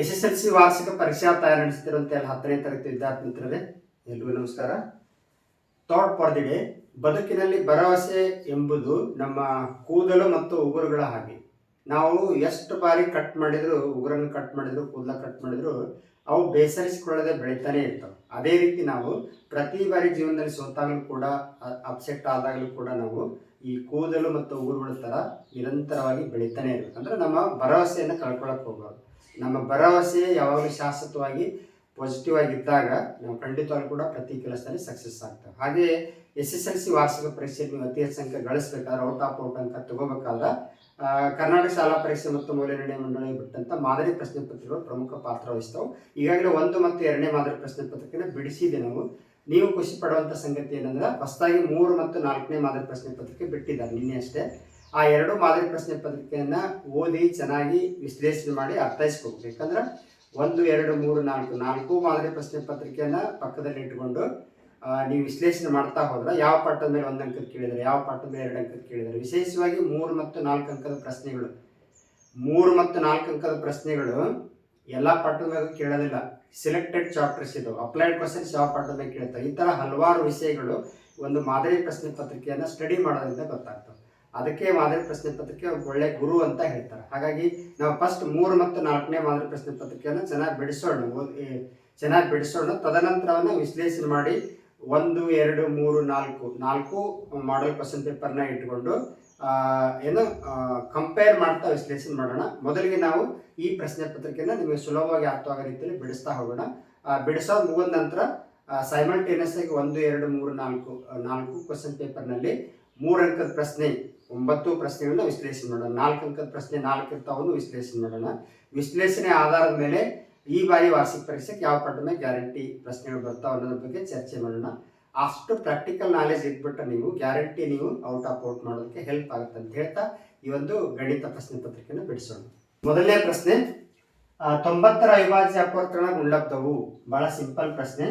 S S L C ವಾರ್ಷಿಕ ಪರೀಕ್ಷಾ ತಯಾರಿ ನಡೆಸುತ್ತಿರುವಂಥ ಎಲ್ಲ ಹತ್ತನೇ ತರಗತಿ ವಿದ್ಯಾರ್ಥಿ ಮಿತ್ರರೇ ಎಲ್ರಿಗೂ ನಮಸ್ಕಾರ. ಥಾಟ್ ಫಾರ್ ದಿ ಡೇ ಬದುಕಿನಲ್ಲಿ ಭರವಸೆ ಎಂಬುದು ನಮ್ಮ ಕೂದಲು ಮತ್ತು ಉಗುರುಗಳ ಹಾಗೆ. ನಾವು ಎಷ್ಟು ಬಾರಿ ಕಟ್ ಮಾಡಿದ್ರು, ಉಗುರನ್ನು ಕಟ್ ಮಾಡಿದ್ರು, ಕೂದಲ ಕಟ್ ಮಾಡಿದ್ರು, ಅವು ಬೇಸರಿಸಿಕೊಳ್ಳದೆ ಬೆಳೀತಾನೆ ಇರ್ತವೆ. ಅದೇ ರೀತಿ ನಾವು ಪ್ರತಿ ಬಾರಿ ಜೀವನದಲ್ಲಿ ಸೋತಾಗಲೂ ಕೂಡ ಅಪ್ಸೆಟ್ ಆದಾಗಲೂ ಕೂಡ ನಾವು ಈ ಕೂದಲು ಮತ್ತು ಉಗುರುಗಳ ಥರ ನಿರಂತರವಾಗಿ ಬೆಳಿತಾನೆ ಅಂದ್ರೆ ನಮ್ಮ ಭರವಸೆಯನ್ನು ಕಳ್ಕೊಳ್ಳೋಕೆ ಹೋಗ್ಬಾರ್ದು. ನಮ್ಮ ಭರವಸೆ ಯಾವಾಗಲೂ ಶಾಶ್ವತವಾಗಿ ಪಾಸಿಟಿವ್ ಆಗಿದ್ದಾಗ ನಾವು ಖಂಡಿತವಾಗಿ ಕೂಡ ಪ್ರತಿ ಕೆಲಸದಲ್ಲಿ ಸಕ್ಸಸ್ ಆಗ್ತವೆ ಹಾಗೆ ಎಸ್ ಎಸ್ ಎಲ್ ಸಿ ವಾರ್ಷಿಕ ಪರೀಕ್ಷೆಯಲ್ಲಿ ಅತಿ ಹೆಚ್ಚು ಅಂಕ ಗಳಿಸ್ಬೇಕಾದ್ರೆ ಔಟ್ ಆಫ್ ಔಟ್ ಅಂತ ತಗೋಬೇಕಾದ್ರೆ ಕರ್ನಾಟಕ ಶಾಲಾ ಪರೀಕ್ಷೆ ಮತ್ತು ಮೌಲ್ಯನಿರ್ಣಯ ಮಂಡಳಿ ಬಿಟ್ಟಂತ ಮಾದರಿ ಪ್ರಶ್ನೆ ಪತ್ರಿಕೆಗಳು ಪ್ರಮುಖ ಪಾತ್ರ ವಹಿಸ್ತವೆ. ಈಗಾಗಲೇ ಒಂದು ಮತ್ತು ಎರಡನೇ ಮಾದರಿ ಪ್ರಶ್ನೆ ಪತ್ರಿಕೆನ ಬಿಡಿಸಿದೆ ನಾವು. ನೀವು ಖುಷಿ ಪಡುವಂತ ಸಂಗತಿ ಏನಂದ್ರೆ, ಹೊಸದಾಗಿ ಮೂರು ಮತ್ತು ನಾಲ್ಕನೇ ಮಾದರಿ ಪ್ರಶ್ನೆ ಪತ್ರಿಕೆ ಬಿಟ್ಟಿದ್ದಾರೆ ನಿನ್ನೆ ಅಷ್ಟೇ. ಆ ಎರಡು ಮಾದರಿ ಪ್ರಶ್ನೆ ಪತ್ರಿಕೆಯನ್ನು ಓದಿ ಚೆನ್ನಾಗಿ ವಿಶ್ಲೇಷಣೆ ಮಾಡಿ ಅರ್ಥೈಸ್ಕೋಬೇಕು. ಯಾಕಂದ್ರೆ ಒಂದು, ಎರಡು, ಮೂರು, ನಾಲ್ಕು ನಾಲ್ಕು ಮಾದರಿ ಪ್ರಶ್ನೆ ಪತ್ರಿಕೆಯನ್ನ ಪಕ್ಕದಲ್ಲಿ ಇಟ್ಕೊಂಡು ನೀವು ವಿಶ್ಲೇಷಣೆ ಮಾಡ್ತಾ ಹೋದ್ರೆ ಯಾವ ಪಾಠದ ಮೇಲೆ ಒಂದು ಅಂಕದ ಕೇಳಿದರೆ ಯಾವ ಪಾಠದ ಮೇಲೆ ಎರಡು ಅಂಕದ ಕೇಳಿದರೆ ವಿಶೇಷವಾಗಿ ಮೂರು ಮತ್ತು ನಾಲ್ಕು ಅಂಕದ ಪ್ರಶ್ನೆಗಳು. ಮೂರು ಮತ್ತು ನಾಲ್ಕು ಅಂಕದ ಪ್ರಶ್ನೆಗಳು ಎಲ್ಲ ಪಾಠದ ಮೇಲೆ ಕೇಳೋದಿಲ್ಲ. ಸಿಲೆಕ್ಟೆಡ್ ಚಾಪ್ಟರ್ಸ್ ಇದು. ಅಪ್ಲೈಡ್ ಕ್ವಶನ್ಸ್ ಯಾವ ಪಾಠದ ಮೇಲೆ ಕೇಳ್ತಾರೆ. ಈ ಥರ ಹಲವಾರು ವಿಷಯಗಳು ಒಂದು ಮಾದರಿ ಪ್ರಶ್ನೆ ಪತ್ರಿಕೆಯನ್ನು ಸ್ಟಡಿ ಮಾಡೋದ್ರಿಂದ ಗೊತ್ತಾಗ್ತವೆ ಅದಕ್ಕೆ ಮಾದರಿ ಪ್ರಶ್ನೆ ಪತ್ರಿಕೆ ಒಳ್ಳೆ ಗುರು ಅಂತ ಹೇಳ್ತಾರೆ. ಹಾಗಾಗಿ ನಾವು ಫಸ್ಟ್ ಮೂರು ಮತ್ತು ನಾಲ್ಕನೇ ಮಾದರಿ ಪ್ರಶ್ನೆ ಪತ್ರಿಕೆಯನ್ನು ಚೆನ್ನಾಗಿ ಬಿಡಿಸೋಣ. ಚೆನ್ನಾಗಿ ಬಿಡಿಸೋಣ. ತದನಂತರವನ್ನು ವಿಶ್ಲೇಷಣೆ ಮಾಡಿ ಒಂದು, ಎರಡು, ಮೂರು, ನಾಲ್ಕು. ನಾಲ್ಕು ಮಾಡೆಲ್ ಕ್ವಶನ್ ಪೇಪರ್ನ ಇಟ್ಕೊಂಡು ಏನು ಕಂಪೇರ್ ಮಾಡ್ತಾ ವಿಶ್ಲೇಷಣೆ ಮಾಡೋಣ. ಮೊದಲಿಗೆ ನಾವು ಈ ಪ್ರಶ್ನೆ ಪತ್ರಿಕೆನ ನಿಮಗೆ ಸುಲಭವಾಗಿ ಅರ್ಥವಾಗೋ ರೀತಿಯಲ್ಲಿ ಬಿಡಿಸ್ತಾ ಹೋಗೋಣ. ಬಿಡಿಸೋ ಬಿಡಿಸೋದು ಮುಗಿದ ನಂತರ ಸೈಮಲ್ಟೇನಿಯಸ್ ಆಗಿ ಒಂದು, ಎರಡು, ಮೂರು, ನಾಲ್ಕು ನಾಲ್ಕು ಕ್ವಶನ್ ಪೇಪರ್ನಲ್ಲಿ ಮೂರಂಕದ ಪ್ರಶ್ನೆ ಒಂಬತ್ತು ಪ್ರಶ್ನೆಗಳನ್ನ ವಿಶ್ಲೇಷಣೆ ಮಾಡೋಣ. ನಾಲ್ಕು ಅಂಕದ ಪ್ರಶ್ನೆ, ನಾಲ್ಕು ಇರ್ತಾವನ್ನು ವಿಶ್ಲೇಷಣೆ ಮಾಡೋಣ. ವಿಶ್ಲೇಷಣೆ ಆಧಾರದ ಮೇಲೆ ಈ ಬಾರಿ ವಾರ್ಷಿಕ ಪರೀಕ್ಷೆಗೆ ಯಾವ ಪಟ್ಟಣ ಗ್ಯಾರಂಟಿ ಪ್ರಶ್ನೆಗಳು ಬರ್ತಾವ ಅನ್ನೋದ್ರ ಬಗ್ಗೆ ಚರ್ಚೆ ಮಾಡೋಣ. ಅಷ್ಟು ಪ್ರಾಕ್ಟಿಕಲ್ ನಾಲೆಜ್ ಇದ್ಬಿಟ್ಟು ನೀವು ಗ್ಯಾರಂಟಿ ನೀವು ಔಟ್ ಆಫ್ ಔಟ್ ಮಾಡೋದಕ್ಕೆ ಹೆಲ್ಪ್ ಆಗುತ್ತೆ ಅಂತ ಹೇಳ್ತಾ ಈ ಒಂದು ಗಣಿತ ಪ್ರಶ್ನೆ ಪತ್ರಿಕೆಯನ್ನು ಬಿಡಿಸೋಣ. ಮೊದಲನೇ ಪ್ರಶ್ನೆ ತೊಂಬತ್ತರ ಅವಿಭಾಜ್ಯ ಅಪವರ್ತನ ಗುಂಡಬ್ದವು ಬಹಳ ಸಿಂಪಲ್ ಪ್ರಶ್ನೆ.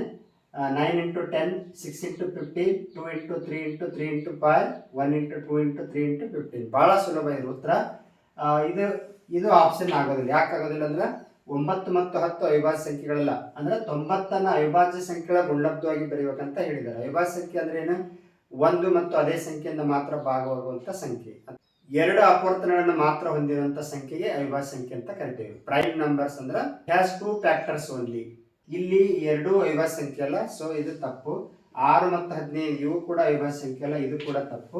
Nine into ten six into fifteen two into three into three into five one into two into three into fifteen ಭಾಳ ಸುಲಭ ಇದೆ ಉತ್ತರ. ಇದು ಇದು ಆಪ್ಷನ್ ಆಗೋದಿಲ್ಲ. ಯಾಕೆ ಆಗೋದಿಲ್ಲ ಅಂದ್ರೆ ಒಂಬತ್ತು ಮತ್ತು ಹತ್ತು ಅವಿಭಾಜ್ಯ ಸಂಖ್ಯೆಗಳಲ್ಲ. ಅಂದ್ರೆ ತೊಂಬತ್ತನ್ನು ಅವಿಭಾಜ್ಯ ಸಂಖ್ಯೆಗಳ ಗುಣಲಬ್ಧವಾಗಿ ಬರೆಯಬೇಕಂತ ಹೇಳಿದ್ದಾರೆ. ಅವಿಭಾಜ್ಯ ಸಂಖ್ಯೆ ಅಂದ್ರೆ ಏನು? ಒಂದು ಮತ್ತು ಅದೇ ಸಂಖ್ಯೆಯಿಂದ ಮಾತ್ರ ಭಾಗವಾಗುವಂಥ ಸಂಖ್ಯೆ. ಎರಡು ಅಪವರ್ತನಗಳನ್ನು ಮಾತ್ರ ಹೊಂದಿರುವಂಥ ಸಂಖ್ಯೆಗೆ ಅವಿಭಾಜ್ಯ ಸಂಖ್ಯೆ ಅಂತ ಕರಿತೀವಿ. ಪ್ರೈಮ್ ನಂಬರ್ಸ್ ಅಂದ್ರೆ ಹ್ಯಾಸ್ ಟು ಫ್ಯಾಕ್ಟರ್ಸ್ ಓನ್ಲಿ ಇಲ್ಲಿ ಎರಡು ಅವಿಭಾಜ್ಯ ಸಂಖ್ಯೆ ಅಲ್ಲ ಸೊ ಇದು ತಪ್ಪು. ಆರು ಮತ್ತು ಹದಿನೈದು, ಇವು ಕೂಡ ಅವಿಭಾಜ್ಯ ಸಂಖ್ಯೆ ಅಲ್ಲ ಇದು ಕೂಡ ತಪ್ಪು.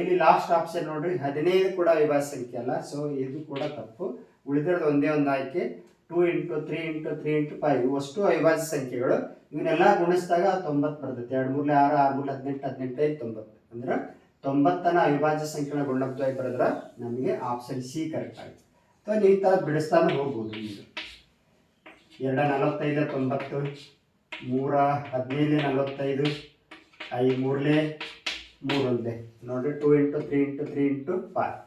ಇಲ್ಲಿ ಲಾಸ್ಟ್ ಆಪ್ಷನ್ ನೋಡ್ರಿ, ಹದಿನೈದು ಕೂಡ ಅವಿಭಾಜ್ಯ ಸಂಖ್ಯೆ ಅಲ್ಲ ಸೊ ಇದು ಕೂಡ ತಪ್ಪು. ಉಳಿದಿರೋದು ಒಂದೇ ಒಂದು ಆಯ್ಕೆ two into three into three into five ಅಷ್ಟು ಅವಿಭಾಜ್ಯ ಸಂಖ್ಯೆಗಳು. ಇವನ್ನೆಲ್ಲ ಗುಣಿಸಿದಾಗ ತೊಂಬತ್ತು ಬರ್ತೈತೆ. ಎರಡು ಮೂರಲೆ ಆರು ಆರು ಮೂರಲೆ ಹದಿನೆಂಟು ಹದಿನೆಂಟು ಐದು ತೊಂಬತ್ತು. ಅಂದ್ರೆ ತೊಂಬತ್ತನ ಅವಿಭಾಜ್ಯ ಸಂಖ್ಯೆಗಳ ಗುಣಬ್ದವಾಗಿ ಬರೆದ್ರೆ ನಮಗೆ ಆಪ್ಷನ್ ಸಿ ಕರೆಕ್ಟ್ ಆಗುತ್ತೆ. ಸೊ ನೀವು ಬಿಡಿಸ್ತಾನೆ ಹೋಗ್ಬೋದು ಈಗ ಎರಡ ನಲವತ್ತೈದು ತೊಂಬತ್ತು, ಮೂರ, ಹದಿನೈದು, ನಲವತ್ತೈದು ಐ ಮೂರಲೆ ಮೂರೊಂದೇ. ನೋಡಿರಿ two into three into three into five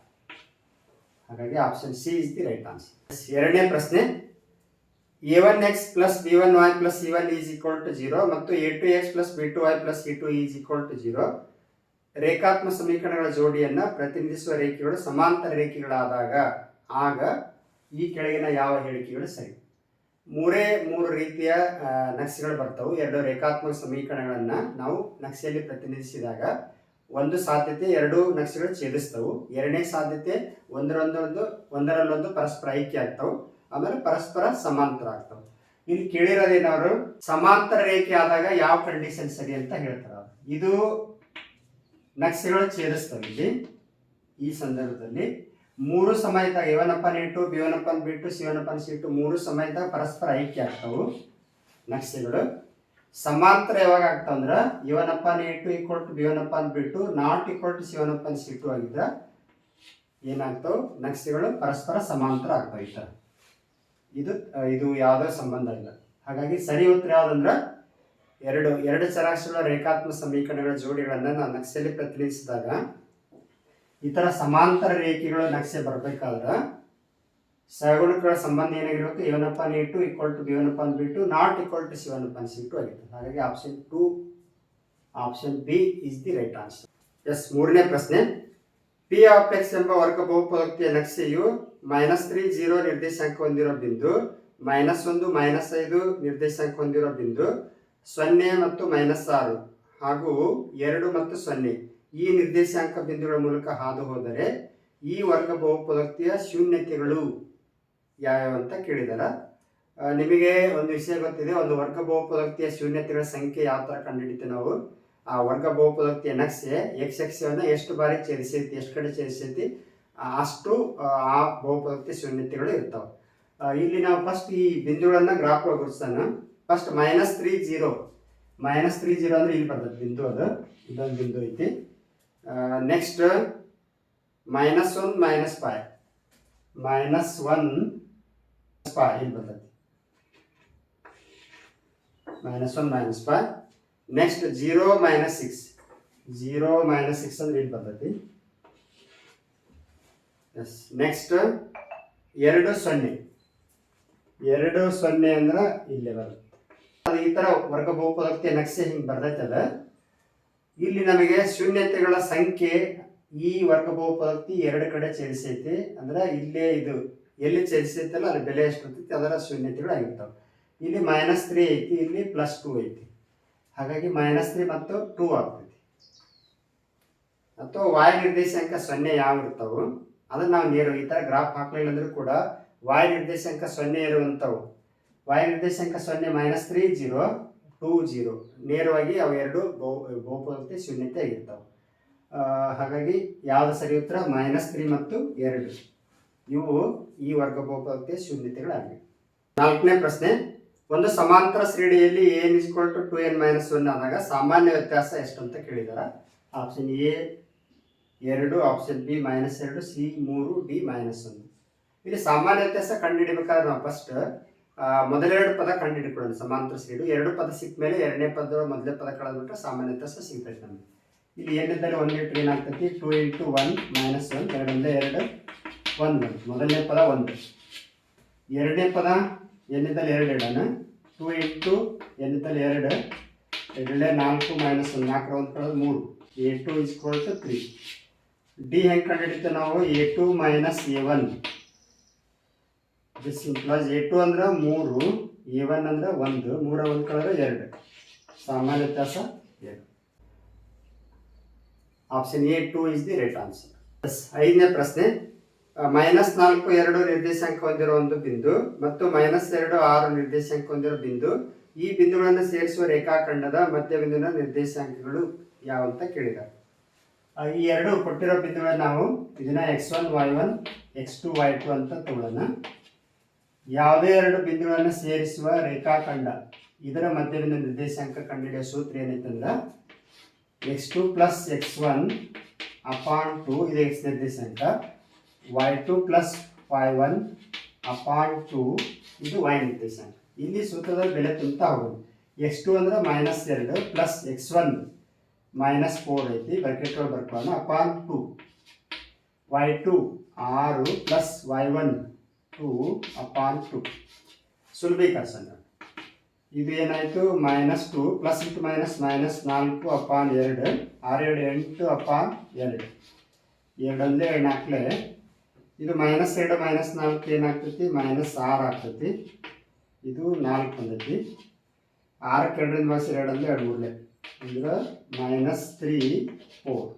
ಹಾಗಾಗಿ option C is the right answer ಎರಡನೇ ಪ್ರಶ್ನೆ. A one x plus B one y plus E one is equal to zero ಮತ್ತು A two x plus B two y plus E two is equal to zero ರೇಖಾತ್ಮ ಸಮೀಕರಣಗಳ ಜೋಡಿಯನ್ನು ಪ್ರತಿನಿಧಿಸುವ ರೇಖೆಗಳು ಸಮಾಂತರ ರೇಖೆಗಳಾದಾಗ ಆಗ ಈ ಕೆಳಗಿನ ಯಾವ ಹೇಳಿಕೆಗಳು ಸರಿ. ಮೂರೇ ಮೂರು ರೀತಿಯ ನಕ್ಷೆಗಳು ಬರ್ತವೆ. ಎರಡು ರೇಖಾತ್ಮಕ ಸಮೀಕರಣಗಳನ್ನು ನಾವು ನಕ್ಷೆಯಲ್ಲಿ ಪ್ರತಿನಿಧಿಸಿದಾಗ ಒಂದು ಸಾಧ್ಯತೆ, ಎರಡು ನಕ್ಷೆಗಳು ಛೇದಿಸ್ತವು. ಎರಡನೇ ಸಾಧ್ಯತೆ ಒಂದರೊಂದೊಂದು ಒಂದರಲ್ಲೊಂದು ಪರಸ್ಪರ ಐಕ್ಯ ಆಗ್ತವೆ. ಆಮೇಲೆ ಪರಸ್ಪರ ಸಮಾಂತರ ಆಗ್ತವೆ ಇಲ್ಲಿ ಕೇಳಿರೋದೇನವರು? ಸಮಾಂತರ ರೇಖೆ ಆದಾಗ ಯಾವ ಕಂಡೀಷನ್ ಸರಿ ಅಂತ ಹೇಳ್ತಾರೆ ಇದು ನಕ್ಷೆಗಳು ಛೇದಿಸ್ತವೆ ಇಲ್ಲಿ, ಈ ಸಂದರ್ಭದಲ್ಲಿ. ಮೂರು ಸಮೇತ ಇವನಪ್ಪನ್ ಇಟ್ಟು ಬಿವನಪ್ಪನ ಬಿಟ್ಟು, ಶಿವನಪ್ಪನ ಸಿಟ್ಟು ಮೂರು ಸಮೇತ ಪರಸ್ಪರ ಐಕ್ಯ ಆಗ್ತಾವು. ನಕ್ಷೆಗಳು ಸಮಾಂತರ ಯಾವಾಗ ಆಗ್ತಾವ ಯುವನಪ್ಪ ಇವನಪ್ಪನ್ ಇಂಟು ಈಕ್ವಲ್ ಟು ಬಿವನಪ್ಪನ ಬಿಟ್ಟು ನಾಟ್ ಈಕ್ವಲ್ ಟು ಶಿವನಪ್ಪನ ಸಿಟ್ಟು ಆಗಿದ್ರ ಏನಾಗ್ತಾವ? ನಕ್ಷೆಗಳು ಪರಸ್ಪರ ಸಮಾಂತರ ಆಗ್ತಾವ ಥರ ಇದು ಇದು ಯಾವುದೋ ಸಂಬಂಧ ಇಲ್ಲ. ಹಾಗಾಗಿ ಸರಿ ಉತ್ತರ ಯಾವ್ದಂದ್ರ, ಎರಡು ಎರಡು ಚರಾಕ್ಷರ ರೇಖಾತ್ಮಕ ಸಮೀಕರಣಗಳ ಜೋಡಿಗಳನ್ನು ನಾವು ನಕ್ಷೆಯಲ್ಲಿ ಪ್ರತಿನಿಧಿಸಿದಾಗ ಈ ಥರ ಸಮಾಂತರ ರೇಖೆಗಳು ನಕ್ಷೆ ಬರಬೇಕಾದ್ರೆ ಸಗುಣಕಗಳ ಸಂಬಂಧ ಏನಾಗಿರ್ಬೇಕು ಇವನಪ್ಪನ್ ಅನ್ two equal to ಬಿವನಪ್ಪ B two not equal to ಶಿವನಪ್ಪನ್ C two ಆಗಿದೆ ಹಾಗಾಗಿ option two option B is the right answer yes, ಮೂರನೇ ಪ್ರಶ್ನೆ. ಪಿ ಆಫ್ ಎಕ್ಸ್ ಎಂಬ ವರ್ಗ ಬಹುಪದೋಕ್ತಿಯ ನಕ್ಷೆಯು ಮೈನಸ್ ತ್ರೀ ಜೀರೋ ನಿರ್ದೇಶಾಂಕ ಹೊಂದಿರೋ ಬಿಂದು ಮೈನಸ್ ಒಂದು ಮೈನಸ್ ಐದು ನಿರ್ದೇಶಾಂಕ ಹೊಂದಿರೋ ಬಿಂದು, ಸೊನ್ನೆ ಮತ್ತು ಮೈನಸ್ ಆರು ಹಾಗೂ ಎರಡು ಮತ್ತು ಸೊನ್ನೆ. ಈ ನಿರ್ದೇಶಾಂಕ ಬಿಂದುಗಳ ಮೂಲಕ ಹಾದು ಹೋದರೆ ಈ ವರ್ಗ ಬಹುಪದೋಕ್ತಿಯ ಶೂನ್ಯತೆಗಳು ಯಾವ್ಯಾವ ಅಂತ ಕೇಳಿದಾರ. ನಿಮಗೆ ಒಂದು ವಿಷಯ ಗೊತ್ತಿದೆ ಒಂದು ವರ್ಗ ಬಹುಪದೋಕ್ತಿಯ ಶೂನ್ಯತೆಗಳ ಸಂಖ್ಯೆ ಯಾವ ಥರ ಕಂಡುಹಿಡಿತೀವಿ ನಾವು? ಆ ವರ್ಗ ಬಹುಪದೋಕ್ತಿಯ ನಕ್ಷೆ ಎಕ್ಸ್ ಅಕ್ಷವನ್ನು ಎಷ್ಟು ಬಾರಿ ಛೇದಿಸೈತಿ ಎಷ್ಟು ಕಡೆ ಛೇದಿಸೈತಿ ಅಷ್ಟು ಆ, ಬಹುಪದೋಕ್ತಿ ಶೂನ್ಯತೆಗಳು ಇರ್ತಾವೆ. ಇಲ್ಲಿ ನಾವು ಫಸ್ಟ್ ಈ ಬಿಂದುಗಳನ್ನು ಗ್ರಾಫ್ ಗುರುತಿಸೋಣ. First minus three zero minus three zero ಅಂದ್ರೆ ಇಲ್ಲಿ ಬರ್ತದೆ ಬಿಂದು ಅದು. ಇದೊಂದು ಬಿಂದು ಐತಿ. Next minus one minus five minus one five ಇಲ್ಲಿ ಬರ್ತದೆ minus one minus five next zero minus six zero minus six ಅಂದ್ರೆ ಇಲ್ಲಿ ಬರ್ತೈತಿ ಎಸ್ ನೆಕ್ಸ್ಟ್ ಎರಡು ಸೊನ್ನೆ. ಎರಡು ಸೊನ್ನೆ ಅಂದ್ರೆ ಇಲ್ಲೇ ಬರುತ್ತೆ ಅದು ಈ ಥರ ವರ್ಗ ಬಹುಪದಕ್ಕೆ ನಕ್ಷೆ ಹಿಂಗೆ ಬರ್ತೈತೆ ಅದ ಇಲ್ಲಿ ನಮಗೆ ಶೂನ್ಯತೆಗಳ ಸಂಖ್ಯೆ ಈ ವರ್ಗ ಬಹುಪದೋಕ್ತಿ ಎರಡು ಕಡೆ ಛೇದಿಸೈತಿ ಅಂದ್ರೆ ಇಲ್ಲೇ ಇದು ಎಲ್ಲಿ ಛೇದಿಸೈತಲ್ಲ ಅಲ್ಲಿ ಬೆಲೆ ಎಷ್ಟು ಇರ್ತೈತಿ ಅದರ ಶೂನ್ಯತೆಗಳು ಆಗಿರ್ತಾವೆ. ಇಲ್ಲಿ ಮೈನಸ್ ತ್ರೀ ಐತಿ, ಇಲ್ಲಿ ಪ್ಲಸ್ ಟೂ ಐತಿ. ಹಾಗಾಗಿ ಮೈನಸ್ ತ್ರೀ ಮತ್ತು ಟೂ ಆಗ್ತೈತಿ. ಅಥವಾ ವಾಯು ನಿರ್ದೇಶಾಂಕ ಸೊನ್ನೆ ಯಾವ ಇರ್ತಾವು? ಅದನ್ನ ನಾವು ನೇರ ಈ ಥರ ಗ್ರಾಫ್ ಹಾಕ್ಲಿಲ್ಲ ಅಂದ್ರೆ ಕೂಡ ವಾಯು ನಿರ್ದೇಶಾಂಕ ಸೊನ್ನೆ ಇರುವಂಥವು ವಾಯು ನಿರ್ದೇಶಾಂಕ ಸೊನ್ನೆ minus three zero two zero. ನೇರವಾಗಿ ಅವೆರಡು ಬಹು ಬಹುಪದೋಕ್ತಿ ಶೂನ್ಯತೆ ಆಗಿರ್ತಾವೆ ಹಾಗಾಗಿ ಯಾವುದು ಸರಿ ಉತ್ತರ? ಮೈನಸ್ ತ್ರೀ ಮತ್ತು ಎರಡು. ಇವು ಈ ವರ್ಗ ಬಹುಪದಕ್ಕೆ ಶೂನ್ಯತೆಗಳಾಗಿವೆ. ನಾಲ್ಕನೇ ಪ್ರಶ್ನೆ, ಒಂದು ಸಮಾಂತರ ಶ್ರೇಣಿಯಲ್ಲಿ N is equal to two N minus one ಆದಾಗ ಸಾಮಾನ್ಯ ವ್ಯತ್ಯಾಸ ಎಷ್ಟು ಅಂತ ಕೇಳಿದಾರ? ಆಪ್ಷನ್ ಎ ಎರಡು ಆಪ್ಷನ್ ಬಿ ಮೈನಸ್ ಎರಡು ಸಿ ಮೂರು ಡಿ ಮೈನಸ್ ಒಂದು. ಇಲ್ಲಿ ಸಾಮಾನ್ಯ ವ್ಯತ್ಯಾಸ ಕಂಡುಹಿಡಬೇಕಾದ್ರೆ ನಾವು ಫಸ್ಟ್ ಮೊದಲೆರಡು ಪದ ಕಂಡುಹಿಡ್ಕೊಳ್ಳೋಣ ಸಮಾಂತರ ಶ್ರೇಣಿ ಎರಡು ಪದ ಸಿಕ್ಕ ಮೇಲೆ ಎರಡನೇ ಪದ ಮೊದಲ ಪದ ಕಳೆದ್ಬಿಟ್ರೆ ಸಾಮಾನ್ಯ ತಸ ಸಿಗ್ತೈತೆ ನಮಗೆ. ಇಲ್ಲಿ ಏನಿದ್ದರೆ ಒಂದು ಲೀಟ್ರ್ ಏನಾಗ್ತೈತಿ two into one minus one ಎರಡರಿಂದ ಎರಡು ಒಂದು ಮೊದಲನೇ ಪದ ಒಂದು. ಎರಡನೇ ಪದ ಎನ್ನಿದ್ದಲ್ಲಿ ಎರಡು ಇಡೋಣ ಟೂ ಇಂಟು ಎನ್ನಿದ್ದಲ್ಲಿ ಎರಡು? ಎರಡನೇ ನಾಲ್ಕು ಮೈನಸ್ ಒಂದು. ನಾಲ್ಕರ ಒಂದು ಕಳೆದು ಮೂರು. A two is equal to three D ಹೆಂಗೆ ಕಂಡುಹಿಡಿತೇವೆ ನಾವು? A two minus A one this A two ಅಂದ್ರೆ ಮೂರು ಎ ಒನ್ ಅಂದ್ರೆ ಒಂದು, ಮೂರ ಒಂದು ಕಳೆದ್ರೆ ಎರಡು. ಸಾಮಾನ್ಯ ವ್ಯತ್ಯಾಸ ಎರಡು. Option A two is the right answer ಐದನೇ ಪ್ರಶ್ನೆ ಮೈನಸ್ ನಾಲ್ಕು, ಎರಡು ನಿರ್ದೇಶಾಂಕ ಹೊಂದಿರೋ ಒಂದು ಬಿಂದು ಮತ್ತು ಮೈನಸ್ ಎರಡು, ಆರು ನಿರ್ದೇಶಾಂಕ ಹೊಂದಿರೋ ಬಿಂದು ಈ ಬಿಂದುಗಳನ್ನು ಸೇರಿಸುವ ರೇಖಾಖಂಡದ ಮಧ್ಯಬಿಂದುವಿನ ನಿರ್ದೇಶಾಂಕಗಳು ಯಾವ ಅಂತ ಕೇಳಿದ್ದಾರೆ ಈ ಎರಡು ಕೊಟ್ಟಿರೋ ಬಿಂದುಗಳನ್ನ ನಾವು ಇದನ್ನ x one y one x two y two ಅಂತ ತಗೊಳ್ಳೋಣ. ಯಾವುದೇ ಎರಡು ಬಿಂದುಗಳನ್ನು ಸೇರಿಸುವ ರೇಖಾಖಂಡ. ಇದರ ಮಧ್ಯದಿಂದ ನಿರ್ದೇಶಾಂಕ ಕಂಡುಹಿಡಿಯುವ ಸೂತ್ರ ಏನೈತಂದ್ರೆ x two plus x one upon two ಇದು ಎಕ್ಸ್ ನಿರ್ದೇಶಾಂಕ. Y two plus y one upon two ಇದು ವೈ ನಿರ್ದೇಶಾಂಕ. ಇಲ್ಲಿ ಸೂತ್ರದಲ್ಲಿ ಬೆಲೆ ತುಂಬ್ತಾ ಹೋಗೋದು. ಎಕ್ಸ್ ಟು ಅಂದ್ರೆ ಮೈನಸ್ ಎರಡು plus x one minus four ಐತಿ. ಬ್ರಾಕೆಟ್ ಒಳಗೆ ಬರ್ಕೊಳ್ಳೋಣ ಅಪಾನ್ ಟು ವೈ ಟು ಆರು plus y one two upon two ಸುಲಭೀಕರಿಸೋಣ ಇದು ಏನಾಯಿತು? Minus two plus into minus minus ನಾಲ್ಕು ಅಪಾನ್ ಎರಡು, ಆರು ಎರಡು ಎಂಟು ಅಪಾನ್ ಎರಡು. ಎರಡಲ್ಲೇ ಎರಡು ನಾಲ್ಕಲೆ ಇದು ಮೈನಸ್ ಎರಡು ಮೈನಸ್ ನಾಲ್ಕು ಏನಾಗ್ತೈತಿ? ಮೈನಸ್ ಆರು ಆಗ್ತೈತಿ. ಇದು ನಾಲ್ಕು ಬಂದೈತಿ. ಆರಕ್ಕೆ ಎರಡರಿಂದ ಬಸ್ ಎರಡಂದ್ರೆ ಎರಡು ಮೂರಲೆ. ಅಂದ್ರೆ minus three four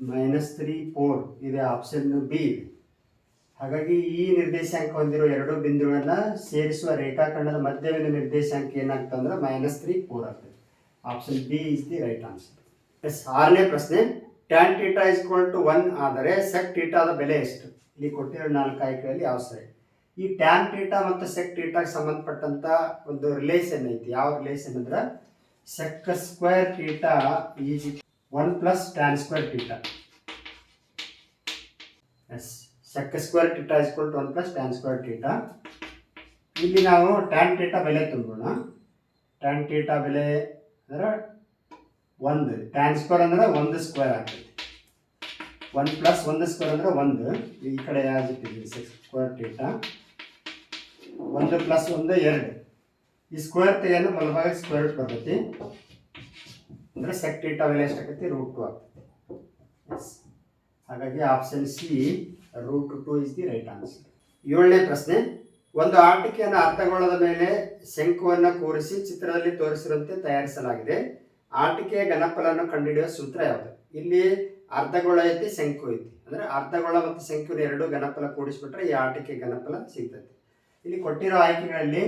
minus three four ಇದೆ ಆಪ್ಷನ್ ಬಿ ಇದೆ. ಹಾಗಾಗಿ ಈ ನಿರ್ದೇಶಾಂಕ ಹೊಂದಿರುವ ಎರಡು ಬಿಂದುಗಳನ್ನ ಸೇರಿಸುವ ರೇಖಾಖಂಡದ ಮಧ್ಯವಿನ ನಿರ್ದೇಶಾಂಕ ಏನಾಗ್ತದೆ ಅಂದ್ರೆ ಮೈನಸ್ ತ್ರೀ ಫೋರ್ ಆಗ್ತದೆ. Option B is the right answer S ಆರನೇ ಪ್ರಶ್ನೆ tan theta is two one ಆದರೆ ಸೆಕ್ ಟೀಟಾದ ಬೆಲೆ ಎಷ್ಟು? ಇಲ್ಲಿ ಕೊಟ್ಟಿರೋ ನಾಲ್ಕು ಆಯ್ಕೆಯಲ್ಲಿ ಯಾವ ಸರಿ? ಈ ಟ್ಯಾನ್ ಟೀಟಾ ಮತ್ತು ಸೆಕ್ ಟೀಟಾಗೆ ಸಂಬಂಧಪಟ್ಟಂತ ಒಂದು ರಿಲೇಷನ್ ಐತಿ. ಯಾವ ರಿಲೇಷನ್ ಅಂದ್ರೆ sec square theta is one plus tan square theta yes sec square theta is equal to one plus tan square theta ಇಲ್ಲಿ ನಾವು ಟ್ಯಾನ್ ಟೀಟಾ ಬೆಲೆ ತುಂಬೋಣ. ಟ್ಯಾನ್ ಟೀಟಾ ಬೆಲೆ ಅಂದ್ರೆ ಒಂದು. ಟ್ಯಾನ್ ಸ್ಕ್ವೇರ್ ಅಂದ್ರೆ ಒಂದು ಸ್ಕ್ವೇರ್ ಆಗ್ತೈತಿ ಒನ್ ಪ್ಲಸ್ ಒಂದು ಸ್ಕ್ವೇರ್ ಅಂದ್ರೆ ಒಂದು. ಈ ಕಡೆ ಯಾವ್ದು ಸಿಕ್ಸ್ ಸ್ಕ್ವೇರ್ ಟೀಟಾ ಒಂದು ಪ್ಲಸ್ ಒಂದು ಎರಡು. ಈ ಸ್ಕ್ವೇರ್ ತೆಗೆಯನ್ನು ಬಲಭಾಗ ಸ್ಕ್ವೇರ್ ಬರ್ತೈತಿ. ಅಂದ್ರೆ ಸೆಕ್ ಟೀಟಾ ಬೆಲೆ ಎಷ್ಟಾಗೈತಿ ರೂಟ್ ಟು ಆಗ್ತೈತಿ ಹಾಗಾಗಿ option C root two is the right answer ಏಳನೇ ಪ್ರಶ್ನೆ, ಒಂದು ಆಟಿಕೆಯನ್ನು ಅರ್ಧಗೋಳದ ಮೇಲೆ ಶಂಕುವನ್ನು ಕೂರಿಸಿ ಚಿತ್ರದಲ್ಲಿ ತೋರಿಸಿರುವಂತೆ ತಯಾರಿಸಲಾಗಿದೆ. ಆಟಿಕೆಯ ಘನಫಲವನ್ನು ಕಂಡುಹಿಡಿಯುವ ಸೂತ್ರ ಯಾವುದು? ಇಲ್ಲಿ ಅರ್ಧಗೋಳ ಐತಿ ಶಂಕು ಐತಿ ಅಂದ್ರೆ ಅರ್ಧಗೋಳ ಮತ್ತು ಶಂಕುನ ಎರಡು ಘನಫಲ ಕೂಡಿಸ್ಬಿಟ್ರೆ ಈ ಆಟಿಕೆ ಘನಫಲ ಸಿಗ್ತೈತಿ ಇಲ್ಲಿ ಕೊಟ್ಟಿರೋ ಆಯ್ಕೆಗಳಲ್ಲಿ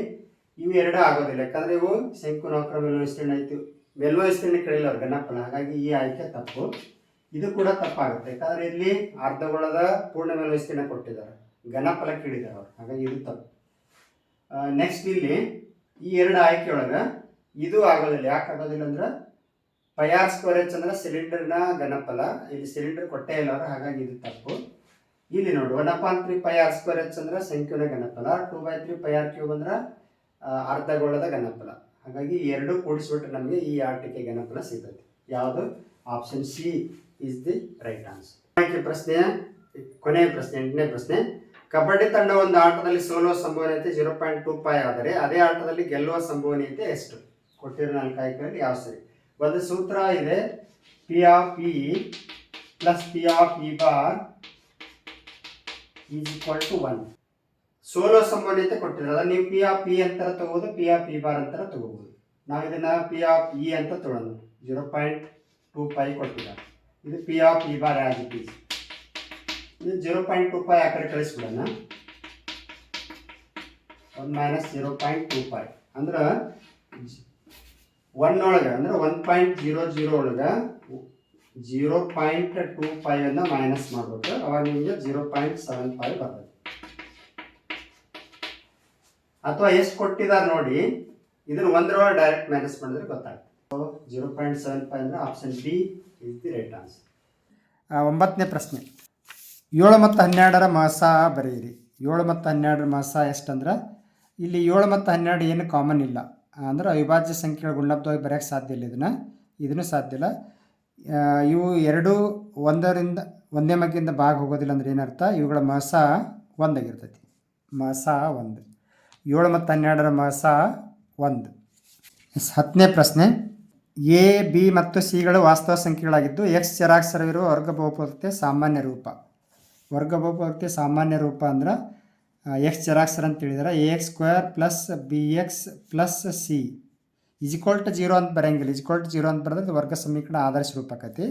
ಇವು ಎರಡು ಆಗೋದಿಲ್ಲ. ಯಾಕಂದ್ರೆ ಇವು ಶಂಕು ನೌಕರ ವಿಸ್ತೀರ್ಣ ಐತಿ ಮೇಲ್ಮೈ ವಿಸ್ತೀರ್ಣ ಘನಫಲ. ಹಾಗಾಗಿ ಈ ಆಯ್ಕೆ ತಪ್ಪು. ಇದು ಕೂಡ ತಪ್ಪಾಗುತ್ತೆ. ಯಾಕಂದ್ರೆ ಇಲ್ಲಿ ಅರ್ಧಗೋಳದ ಪೂರ್ಣ ವ್ಯವಸ್ಥೆನ ಕೊಟ್ಟಿದ್ದಾರೆ. ಘನಫಲ ಕೇಳಿದ್ದಾರೆ ಅವ್ರು. ಹಾಗಾಗಿ ಇದು ತಪ್ಪು. ನೆಕ್ಸ್ಟ್ ಇಲ್ಲಿ ಈ ಎರಡು ಆಯ್ಕೆ ಒಳಗೆ ಇದು ಆಗೋದಿಲ್ಲ. ಯಾಕೆ ಆಗೋದಿಲ್ಲ ಅಂದ್ರೆ ಪಯಾರ್ ಸ್ಕ್ವೇರ್ ಅಂದ್ರೆ ಸಿಲಿಂಡರ್ನ ಘನಫಲ. ಇಲ್ಲಿ ಸಿಲಿಂಡರ್ ಕೊಟ್ಟೇ ಇಲ್ಲ ಅವ್ರು. ಹಾಗಾಗಿ ಇದು ತಪ್ಪು. ಇಲ್ಲಿ ನೋಡಿ one upon three pi square H ಅಂದ್ರೆ ಸಂಖ್ಯುನ ಘನಫಲ. Two by three pi R cube ಅಂದ್ರೆ ಅರ್ಧಗೋಳದ ಘನಫಲ. ಹಾಗಾಗಿ ಎರಡು ಕೂಡಿಸ್ಬಿಟ್ರೆ ನಮಗೆ ಈ ಆಟಿಕೆ ಘನಫಲ ಸಿಗುತ್ತೆ. ಯಾವುದು? Option C is the right answer ಪ್ರಶ್ನೆ, ಕೊನೆಯ ಪ್ರಶ್ನೆ, ಎಂಟನೇ ಪ್ರಶ್ನೆ. ಕಬಡ್ಡಿ ತಂಡ ಒಂದು ಆಟದಲ್ಲಿ ಸೋಲುವ ಸಂಭವನೀಯತೆ ಜೀರೋ ಪಾಯಿಂಟ್ ಟೂ ಫೈವ್ ಆದರೆ ಅದೇ ಆಟದಲ್ಲಿ ಗೆಲ್ಲುವ ಸಂಭವನೀಯತೆ ಎಷ್ಟು? ಕೊಟ್ಟಿರೋ ನಾಲ್ಕು ಆಯ್ಕೆಗಳಲ್ಲಿ ಯಾವ ಸರಿ? ಒಂದು ಸೂತ್ರ ಇದೆ P of E plus P of E bar is equal to one solo ಸಂಭವನೀಯತೆ ಕೊಟ್ಟಿರೋದ ನೀವು ಪಿ ಆಫ್ ಪಿ ಅಂತರ ತಗೋಬೋದು ಪಿ ಆಫ್ ಇ ಬಾರ್ ಅಂತರ ತಗೋಬೋದು. ನಾವು ಇದನ್ನು ಪಿ ಆಫ್ ಇ ಅಂತ ತಗೊಳ್ಳೋಣ ಜೀರೋ ಪಾಯಿಂಟ್ ಟೂ ಫೈ ಕೊಟ್ಟಿದ್ದಾರೆ. ಇದು ಪಿ ಆಫ್ ಇ ಬಾರ್ ಆಗಿತ್ತು ಇದು ಜೀರೋ ಪಾಯಿಂಟ್ ಟು ಫೈವ್ ಆ ಕಡೆ ಕಳಿಸ್ಬಿಡೋಣ. One minus zero point two five ಅಂದ್ರೆ ಒನ್ ಒಳಗೆ, ಅಂದ್ರೆ ಒನ್ ಪಾಯಿಂಟ್ ಜೀರೋ ಜೀರೋ ಒಳಗೆ ಜೀರೋ ಪಾಯಿಂಟ್ ಟೂ ಅನ್ನ ಮೈನಸ್ ಮಾಡ್ಬೇಕು ಅವಾಗ ನಿಮಗೆ ಜೀರೋ ಪಾಯಿಂಟ್ ಸೆವೆನ್ ಫೈವ್ ಬರ್ತದೆ. ಅಥವಾ ಎಷ್ಟು ಕೊಟ್ಟಿದ್ದಾರೆ ನೋಡಿ, ಇದನ್ನ ಒಂದರೊಳಗೆ ಡೈರೆಕ್ಟ್ ಮೈನಸ್ ಮಾಡಿದ್ರೆ ಗೊತ್ತಾಗ್ತದೆ. ಜೀರೋ ಪಾಯಿಂಟ್ ಸೆವೆನ್ ಫೈವ್ ಅಂದ್ರೆ option B is the right answer ಒಂಬತ್ತನೇ ಪ್ರಶ್ನೆ. ಏಳು ಮತ್ತು ಹನ್ನೆರಡರ ಮಾಸ ಬರೆಯಿರಿ. ಏಳು ಮತ್ತು ಹನ್ನೆರಡರ ಮಾಸ ಎಷ್ಟಂದ್ರೆ? ಇಲ್ಲಿ ಏಳು ಮತ್ತು ಹನ್ನೆರಡು ಏನು ಕಾಮನ್ ಇಲ್ಲ. ಅಂದ್ರೆ ಅವಿಭಾಜ್ಯ ಸಂಖ್ಯೆಗಳು ಗುಣಲಬ್ಧವಾಗಿ ಬರೆಯೋಕ್ಕೆ ಸಾಧ್ಯ ಇಲ್ಲ ಇದನ್ನು. ಇದನ್ನು ಸಾಧ್ಯ ಇಲ್ಲ. ಇವು ಎರಡು ಒಂದರಿಂದ, ಒಂದೇ ಮಗ್ಗಿಂದ ಭಾಗ ಹೋಗೋದಿಲ್ಲ ಅಂದ್ರೆ ಏನರ್ಥ? ಇವುಗಳ ಮಾಸ ಒಂದಾಗಿರ್ತೈತಿ. ಮಾಸ ಒಂದು. ಏಳು ಮತ್ತು ಹನ್ನೆರಡರ ಮಾಸ ಒಂದು. ಹತ್ತನೇ ಪ್ರಶ್ನೆ. ಎ, ಬಿ ಮತ್ತು ಸಿಗಳು ವಾಸ್ತವ ಸಂಖ್ಯೆಗಳಾಗಿದ್ದು ಎಕ್ಸ್ ಚರಾಕ್ಷರವಿರುವ ವರ್ಗ ಬಹುಪದಕ್ಕೆ ಸಾಮಾನ್ಯ ರೂಪ. ವರ್ಗ ಬಹುಪದಕ್ಕೆ ಸಾಮಾನ್ಯ ರೂಪ ಅಂದ್ರೆ ಎಕ್ಸ್ ಚರಾಕ್ಷರ ಅಂತ ಹೇಳಿದ್ರೆ. A x square plus B x plus C is equal to zero ಅಂತ ಬರೆಯಂಗಿಲ್ಲ. ಇಜಿಕ್ವಲ್ ಟು ಜೀರೋ ಅಂತ ಬರೆದ್ರೆ ವರ್ಗ ಸಮೀಕರಣ ಆದರ್ಶ ರೂಪ ಆಕೈತಿ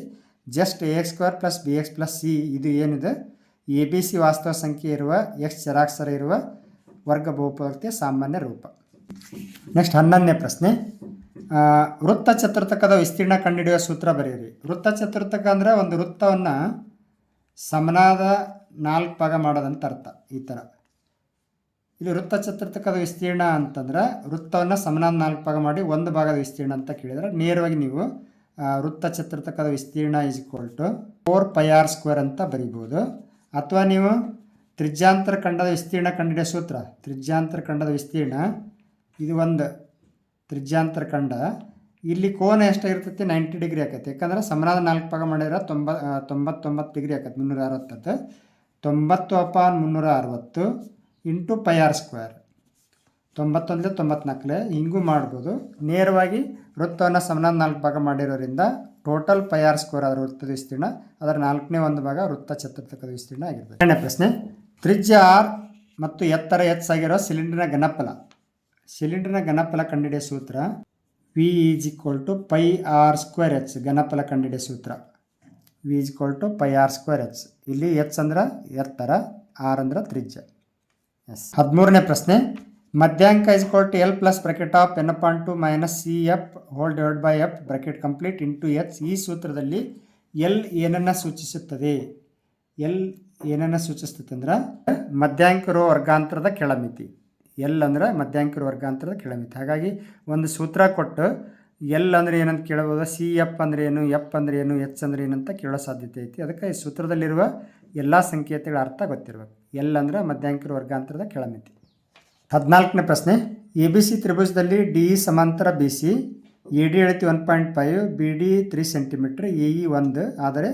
just A x square plus B x plus C ಇದು ಏನಿದೆ? ಎ, ಬಿ, ಸಿ ವಾಸ್ತವ ಸಂಖ್ಯೆ ಇರುವ, ಎಕ್ಸ್ ಚರಾಕ್ಷರ ಇರುವ ವರ್ಗ ಬಹುಪದಕ್ಕೆ ಸಾಮಾನ್ಯ ರೂಪ. ನೆಕ್ಸ್ಟ್ ಹನ್ನೊಂದನೇ ಪ್ರಶ್ನೆ. ವೃತ್ತ ಚತುರ್ಥಕದ ವಿಸ್ತೀರ್ಣ ಕಂಡುಹಿಡಿಯುವ ಸೂತ್ರ ಬರೆಯಿರಿ. ವೃತ್ತ ಚತುರ್ಥಕ ಅಂದರೆ ಒಂದು ವೃತ್ತವನ್ನು ಸಮನಾದ ನಾಲ್ಕು ಭಾಗ ಮಾಡೋದಂತ ಅರ್ಥ ಈ ಥರ ಇಲ್ಲಿ ವೃತ್ತ ಚತುರ್ಥಕದ ವಿಸ್ತೀರ್ಣ ಅಂತಂದ್ರೆ ವೃತ್ತವನ್ನು ಸಮನಾದ ನಾಲ್ಕು ಭಾಗ ಮಾಡಿ ಒಂದು ಭಾಗದ ವಿಸ್ತೀರ್ಣ ಅಂತ ಕೇಳಿದ್ರೆ ನೇರವಾಗಿ ನೀವು ವೃತ್ತ ಚತುರ್ಥಕದ ವಿಸ್ತೀರ್ಣ is equal to four pi R square ಅಂತ ಬರಿಬೋದು ಅಥವಾ ನೀವು ತ್ರಿಜ್ಯಾಂತರ ಖಂಡದ ವಿಸ್ತೀರ್ಣ ಕಂಡುಹಿಡಿಯೋ ಸೂತ್ರ. ತ್ರಿಜ್ಯಾಂತರ ಖಂಡದ ವಿಸ್ತೀರ್ಣ ಇದು ಒಂದು. ತ್ರಿಜ್ಯಾಂತರ ಕಂಡ ಇಲ್ಲಿ ಕೋನ ಎಷ್ಟಾಗಿರ್ತೈತಿ ನೈಂಟಿ ಡಿಗ್ರಿ ಆಕೈತಿ. ಯಾಕಂದ್ರೆ ಸಮನಾದ ನಾಲ್ಕು ಭಾಗ ಮಾಡಿದ್ರೆ ತೊಂಬ ತೊಂಬತ್ತೊಂಬತ್ತು ಡಿಗ್ರಿ ಆಕೈತಿ, ಮುನ್ನೂರ ಅರವತ್ತತ್ತು ತೊಂಬತ್ತು ಅಪಾನ್ ಮುನ್ನೂರ ಅರವತ್ತು ಇಂಟು ಪೈ ಆರ್ ಸ್ಕ್ವೇರ್. ತೊಂಬತ್ತೊಂದು ತೊಂಬತ್ನಾಲ್ಕಲೆ ಹಿಂಗೂ ಮಾಡ್ಬೋದು. ನೇರವಾಗಿ ವೃತ್ತವನ್ನು ಸಮನಾದ ನಾಲ್ಕು ಭಾಗ ಮಾಡಿರೋದ್ರಿಂದ ಟೋಟಲ್ ಪೈ ಆರ್ ಸ್ಕ್ವೇರ್ ಅದರ ವೃತ್ತದ ವಿಸ್ತೀರ್ಣ, ಅದರ ನಾಲ್ಕನೇ ಒಂದು ಭಾಗ ವೃತ್ತ ಚತುರ್ಥಕದ ವಿಸ್ತೀರ್ಣ ಆಗಿರ್ತದೆ. ಎರಡನೇ ಪ್ರಶ್ನೆ, ತ್ರಿಜ್ಯ ಆರ್ ಮತ್ತು ಎತ್ತರ ಎಚ್ ಆಗಿರೋ ಸಿಲಿಂಡರ್ನ ಘನಫಲ. ಸಿಲಿಂಡರ್ನ ಘನಫಲ ಕಂಡುಹಿಡಿಯ ಸೂತ್ರ V is equal to pi R square H ಘನಫಲ ಕಂಡುಹಿಡಿಯೋ ಸೂತ್ರ. V is equal to pi R square H ಇಲ್ಲಿ ಎಚ್ ಅಂದ್ರೆ ಎತ್ತರ ಆರ್ ಅಂದ್ರೆ ತ್ರಿಜ್ಯ. ಎಸ್ ಹದಿಮೂರನೇ ಪ್ರಶ್ನೆ. ಮಧ್ಯಾಂಕ is equal to L plus bracket of N point two minus C F whole divide by F bracket complete into H ಈ ಸೂತ್ರದಲ್ಲಿ L ಏನನ್ನು ಸೂಚಿಸುತ್ತದೆ? ಎಲ್ ಏನನ್ನು ಸೂಚಿಸ್ತದೆ ಅಂದ್ರೆ ಮಧ್ಯಾಂಕ ರೋ ವರ್ಗಾಂತರದ ಕೆಳಮಿತಿ. ಎಲ್ ಅಂದ್ರೆ ಮಧ್ಯಾಂಕಿರ ವರ್ಗ ಕೆಳಮಿತಿ. ಹಾಗಾಗಿ ಒಂದು ಸೂತ್ರ ಕೊಟ್ಟು ಎಲ್ ಅಂದ್ರೆ ಏನಂತ ಕೇಳಬಹುದು ಸಿ, ಎಫ್ ಅಂದ್ರೆ ಏನು, ಎಫ್ ಅಂದ್ರೆ ಏನು, ಎಚ್ ಅಂದ್ರೆ ಏನಂತ ಕೇಳೋ ಸಾಧ್ಯತೆ ಐತಿ. ಅದಕ್ಕೆ ಈ ಸೂತ್ರದಲ್ಲಿರುವ ಎಲ್ಲ ಸಂಕೇತಗಳ ಅರ್ಥ ಗೊತ್ತಿರಬೇಕು. ಎಲ್ ಅಂದ್ರೆ ಮಧ್ಯಾಂಕಿರ ವರ್ಗ ವರ್ಗಾಂತರದ ಕೆಳಮಿತಿ. ಹದಿನಾಲ್ಕನೇ ಪ್ರಶ್ನೆ. ಎ, ಬಿ, ಸಿ ತ್ರಿಭುಜದಲ್ಲಿ ಡಿ, ಇ ಸಮಾಂತರ, B, C. A, D ಎಳತಿ one point five, B, D three centimetre, A, E ಒಂದು. ಆದರೆ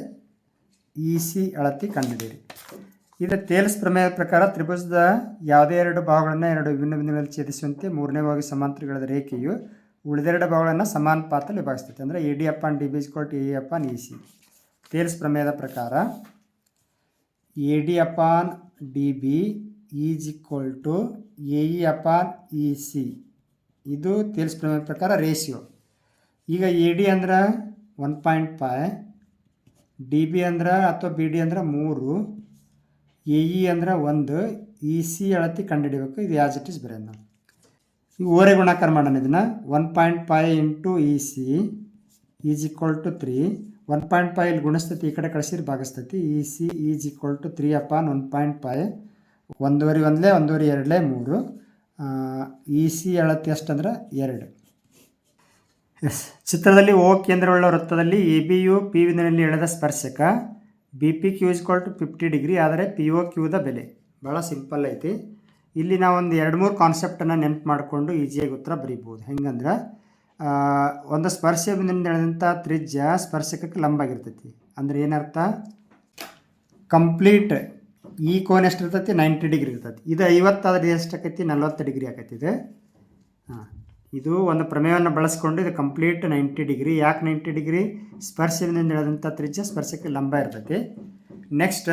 ಇ, ಸಿ ಅಳತಿ ಕಂಡುಹಿಡಿಯಿರಿ ಇದು ತೇಲ್ಸ್ ಪ್ರಮೇಯದ ಪ್ರಕಾರ ತ್ರಿಭುಜದ ಯಾವುದೇ ಎರಡು ಭಾಗಗಳನ್ನು ಎರಡು ವಿಭಿನ್ನ ಬಿಂದುಗಳಲ್ಲಿ ಛೇದಿಸುವಂತೆ ಮೂರನೇ ಭಾಗ ಸಮಾಂತರಗಳ ರೇಖೆಯು ಉಳಿದೆರಡು ಭಾಗಗಳನ್ನು ಸಮಾನ ಪಾತ್ರದಲ್ಲಿ ವಿಭಾಗಿಸ್ತೈತೆ ಅಂದರೆ A D upon D B ಸ್ಕೋಟ್ A upon E C Thales ಪ್ರಮೇಯದ ಪ್ರಕಾರ A D upon D B is equal to A E upon E C ಇದು ತೇಲ್ಸ್ ಪ್ರಮೇಯದ ಪ್ರಕಾರ ರೇಷಿಯೋ ಈಗ ಎ ಡಿ ಅಂದ್ರೆ one point five D B ಅಂದ್ರೆ ಅಥವಾ B D ಅಂದ್ರೆ ಮೂರು ಎ, ಇ ಅಂದ್ರೆ ಒಂದು, ಇ, ಸಿ ಅಳತಿ ಕಂಡುಹಿಡಿಬೇಕು. ಇದು ಆಸ್ ಇಟ್ ಇಸ್ ಬರೆಯೋದು ನಾವು. ಓರೆ ಗುಣಾಕಾರ ಮಾಡೋಣ ಇದನ್ನು. One point five into E C is equal to three one point five ಇಲ್ಲಿ ಗುಣಿಸ್ತೈತಿ, ಈ ಕಡೆ ಕಳಿಸಿದ್ರೆ ಭಾಗಿಸ್ತೈತಿ. E C is equal to three upon one point five ಒಂದೂವರೆ ಒಂದಲೇ, ಒಂದೂವರೆ ಎರಡಲೇ ಮೂರು. ಇ ಸಿ ಅಳತಿ ಎಷ್ಟಂದ್ರೆ ಎರಡು. ಎಸ್ ಚಿತ್ರದಲ್ಲಿ ಓ ಕೇಂದ್ರವುಳ್ಳ ವೃತ್ತದಲ್ಲಿ ಎ ಬಿ ಯು ಪಿ ವಿನಲ್ಲಿ ಎಳೆದ ಸ್ಪರ್ಶಕ. B P Q is equal to fifty degree ಆದರೆ ಪಿ ಒ ಕ್ಯೂದ ಬೆಲೆ. ಭಾಳ ಸಿಂಪಲ್ ಐತಿ. ಇಲ್ಲಿ ನಾವು ಒಂದು ಎರಡು ಮೂರು ಕಾನ್ಸೆಪ್ಟನ್ನು ನೆನಪು ಮಾಡಿಕೊಂಡು ಈಸಿಯಾಗಿ ಉತ್ತರ ಬರೀಬೋದು ಹೆಂಗಂದ್ರೆ ಒಂದು ಸ್ಪರ್ಶ ಬಿಂದಿನಿಂದ ತ್ರಿಜ್ಯ ಸ್ಪರ್ಶಕಕ್ಕೆ ಲಂಬ ಆಗಿರ್ತೈತಿ. ಅಂದ್ರೆ ಏನರ್ಥ? ಕಂಪ್ಲೀಟ್ ಈ ಕೋನ್ ಎಷ್ಟು ಇರ್ತೈತಿ ನೈಂಟಿ ಡಿಗ್ರಿ ಇರ್ತೈತಿ. ಇದು ಐವತ್ತಾದ್ರೆ ಎಷ್ಟಾಕೈತಿ ನಲ್ವತ್ತು ಡಿಗ್ರಿ ಆಕೈತಿ ಇದು. ಹಾಂ. ಇದು ಒಂದು ಪ್ರಮೇಯವನ್ನು ಬಳಸ್ಕೊಂಡು ಇದು ಕಂಪ್ಲೀಟ್ ನೈಂಟಿ ಡಿಗ್ರಿ ಯಾಕೆ ನೈಂಟಿ ಡಿಗ್ರಿ ಸ್ಪರ್ಶದಿಂದ ಹೇಳಿದಂಥ ತ್ರಿಜ್ಯ ಸ್ಪರ್ಶಕ್ಕೆ ಲಂಬ ಇರ್ತೈತಿ. ನೆಕ್ಸ್ಟ್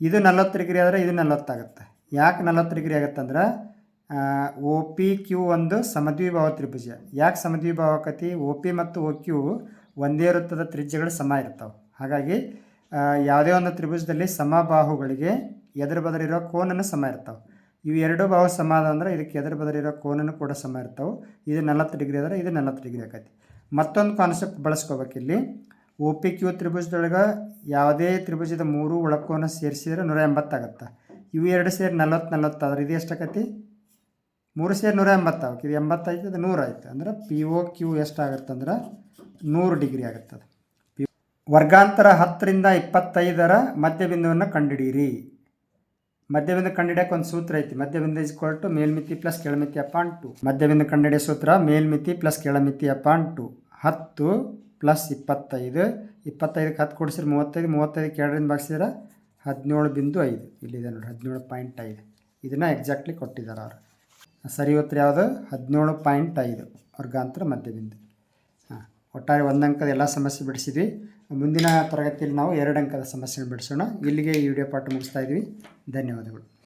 ಇದು ನಲ್ವತ್ತು ಡಿಗ್ರಿ ಆದರೆ ಇದು ನಲ್ವತ್ತಾಗುತ್ತೆ ಯಾಕೆ ನಲವತ್ತು ಡಿಗ್ರಿ ಆಗುತ್ತಂದ್ರೆ ಒ ಪಿ ಕ್ಯೂ ಒಂದು ಸಮದ್ವಿಭಾವ ತ್ರಿಭುಜ. ಯಾಕೆ ಸಮದ್ವಿಭಾವ ಆಕತಿ? ಒ ಪಿ ಮತ್ತು ಒ ಕ್ಯೂ ಒಂದೇ ವೃತ್ತದ ತ್ರಿಜ್ಯಗಳು ಸಮ ಇರ್ತಾವೆ. ಹಾಗಾಗಿ ಯಾವುದೇ ಒಂದು ತ್ರಿಭುಜದಲ್ಲಿ ಸಮಬಾಹುಗಳಿಗೆ ಎದುರು ಬದಲಿರೋ ಕೋನನ್ನು ಸಮ ಇರ್ತಾವೆ. ಇವು ಎರಡು ಭಾವ ಸಮ ಅದ ಅಂದ್ರೆ ಇದಕ್ಕೆ ಎದುರು ಬದಲಿರೋ ಕೋನನು ಕೂಡ ಸಮ ಇರ್ತಾವೆ. ಇದು ನಲವತ್ತು ಡಿಗ್ರಿ ಆದರೆ ಇದು ನಲವತ್ತು ಡಿಗ್ರಿ ಆಕೈತಿ. ಮತ್ತೊಂದು ಕಾನ್ಸೆಪ್ಟ್ ಬಳಸ್ಕೋಬೇಕಿಲ್ಲಿ ಒ ಪಿ ಕ್ಯೂ ತ್ರಿಭುಜದೊಳಗೆ ಯಾವುದೇ ತ್ರಿಭುಜದ ಮೂರು ಒಳಕೋನ ಸೇರಿಸಿದ್ರೆ ನೂರ ಎಂಬತ್ತಾಗತ್ತೆ ಇವು ಎರಡು ಸೇರಿ ನಲವತ್ತು ನಲವತ್ತು ಆದ್ರೆ ಇದು ಎಷ್ಟಾಗತ್ತೆ ಮೂರು ಸೇರಿ ನೂರ ಎಂಬತ್ತಾಗಕ್ಕೆ ಇದು ಎಂಬತ್ತೈತೆ ಅದು ನೂರು ಆಯ್ತು. ಅಂದ್ರೆ ಪಿ ಒ ಕ್ಯೂ ಎಷ್ಟಾಗತ್ತೆ ಅಂದ್ರೆ ನೂರು ಡಿಗ್ರಿ ಆಗುತ್ತದೆ. ವರ್ಗಾಂತರ ಹತ್ತರಿಂದ ಇಪ್ಪತ್ತೈದರ ಮಧ್ಯಬಿಂದುವನ್ನು ಕಂಡುಹಿಡೀರಿ ಮಧ್ಯಬಿಂದು ಕಂಡಿಡಿಯಕ್ಕೆ ಒಂದು ಸೂತ್ರ ಐತಿ. ಮಧ್ಯಬಿಂದು ಇಸ್ ಟು ಮೇಲ್ಮಿತಿ ಪ್ಲಸ್ ಕೆಳಮಿತಿ ಅಪಾನ್ ಟು ಮಧ್ಯಬಿಂದು ಕಂಡಿಡಿಯ ಸೂತ್ರ ಮೇಲ್ಮಿತಿ ಪ್ಲಸ್ ಕೆಳಮಿತಿ ಅಪಾನ್ ಟು ಹತ್ತು ಪ್ಲಸ್ ಇಪ್ಪತ್ತೈದು. ಇಪ್ಪತ್ತೈದಕ್ಕೆ ಹತ್ತು ಕೊಡಿಸಿದ್ರೆ ಮೂವತ್ತೈದು. ಮೂವತ್ತೈದು ಎರಡರಿಂದ ಭಾಗಿಸಿದ್ರೆ ಹದಿನೇಳು ಬಿಂದು ಐದು. ಇಲ್ಲಿದೆ ನೋಡಿ, ಹದಿನೇಳು ಪಾಯಿಂಟ್ ಐದು. ಇದನ್ನು ಎಕ್ಸಾಕ್ಟ್ಲಿ ಕೊಟ್ಟಿದ್ದಾರೆ ಅವರು. ಸರಿ ಉತ್ತರ ಯಾವುದು? ಹದಿನೇಳು ಪಾಯಿಂಟ್ ಐದು. ವರ್ಗಾಂತರ ಮಧ್ಯಬಿಂದು. ಹಾಂ, ಒಟ್ಟಾರೆ ಒಂದಂಕದ ಎಲ್ಲ ಸಮಸ್ಯೆ ಬಿಡಿಸಿದ್ವಿ. ಮುಂದಿನ ತರಗತಿಯಲ್ಲಿ ನಾವು ಎರಡು ಅಂಕದ ಸಮಸ್ಯೆಯನ್ನು ಬಿಡಿಸೋಣ. ಇಲ್ಲಿಗೆ ಈ ವಿಡಿಯೋ ಪಾಠ ಮುಗಿಸ್ತಾ ಇದ್ದೀವಿ. ಧನ್ಯವಾದಗಳು.